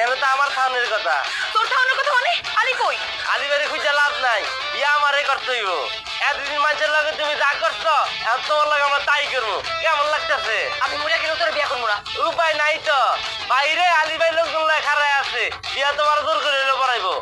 এর তো আমার থানের কথা। তোর থাউনের কথা মানে আলি কই আলিবাড়ি খুঁজে লাভ নাই। বিয়া আমারে করতে হইব। এতদিন মানুষের লগে তুমি যা করছ এখন তোমার লগে আমরা তাই করব। কেমন লাগতেছে? আমি মরিয়া গেলে তোর বিয়া করব না। উপায় নাই তো। বাইরে আলিবাই লোকজন খারায় আছে। বিয়া তোমার জোর করে পড়াইবো।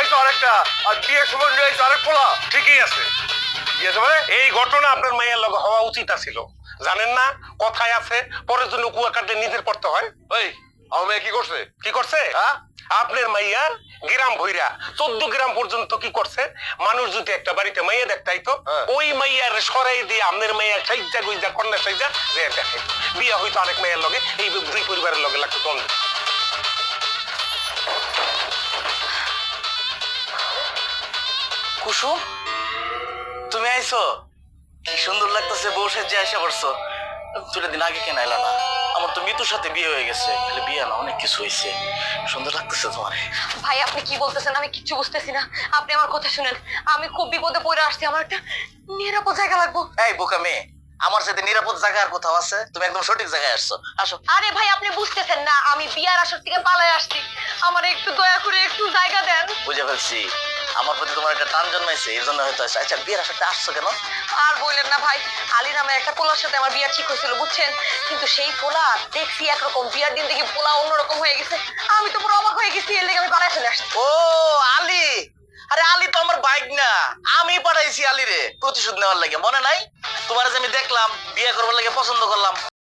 দেখাইছো আরেকটা আর বিয়ের সময় আইছো আরেক পোলা। ঠিকই আছে। মানে? এই ঘটনা আপনার মায়ের লগে হওয়া উচিত ছিল জানেন না কথায় আছে পরের জন্য কুয়া কাটলে নিজের পড়তে হয়। ওই আমার মেয়ে কি করছে? কি করছে? হ্যাঁ আপনার মাইয়া গ্রাম ভইরা চোদ্দ গ্রাম পর্যন্ত কি করছে? মানুষ যদি একটা বাড়িতে মাইয়া দেখতাই তো হ্যাঁ। ওই মাইয়ার সরাই দিয়ে আপনার মাইয়া সাইজা গুইজা কন্যা সাইজা যে দেখে। বিয়া হইতো আরেক মাইয়ার লগে এই দুই পরিবারের লগে লাগতো দ্বন্দ্ব। কুসুম তুমি আইছো? কি সুন্দর লাগতেছে বউ সাজে আইসা পড়ছো। দুটা দিন আগে কেন আইলা না? আমার তো মৃত্যুর সাথে বিয়ে হয়ে গেছে। খালি বিয়ে না অনেক কিছু হয়েছে। সুন্দর লাগতেছে তোমার। ভাই আপনি কি বলতেছেন? আমি কিচ্ছু বুঝতেছি না। আপনি আমার কথা শুনেন। আমি খুব বিপদে পড়ে আসছি। আমার একটা নিরাপদ জায়গা লাগবো। এই বোকা মেয়ে আমার সাথে নিরাপদ জায়গা আর কোথাও আছে? তুমি একদম সঠিক জায়গায় আসছো। আসো। আরে ভাই আপনি বুঝতেছেন না। আমি বিয়ার আসর থেকে পালায় আসছি। আমার একটু দয়া করে একটু জায়গা দেন। বুঝে ফেলছি। আমার প্রতি তোমার একটা টান জন্মাইছে এই জন্য হয়তো। আচ্ছা বিয়ের আসাতে আসছো কেন? আর বললেন না ভাই আলী নামে একটা পোলার সাথে আমার বিয়া ঠিক হয়েছিল বুঝছেন? কিন্তু সেই পোলা দেখছি একরকম বিয়ার দিন দেখি পোলা অন্যরকম হয়ে গেছে। আমি তো পুরো অবাক হয়ে গেছি এর লেগে আমি পালায় চলে আসছি। ও আলী! আরে আলী তো আমার বাইক না। আমি পাঠাইছি আলী রে প্রতিশোধ নেওয়ার লাগে মনে নাই? তোমার যে আমি দেখলাম বিয়ে করবার লাগে পছন্দ করলাম।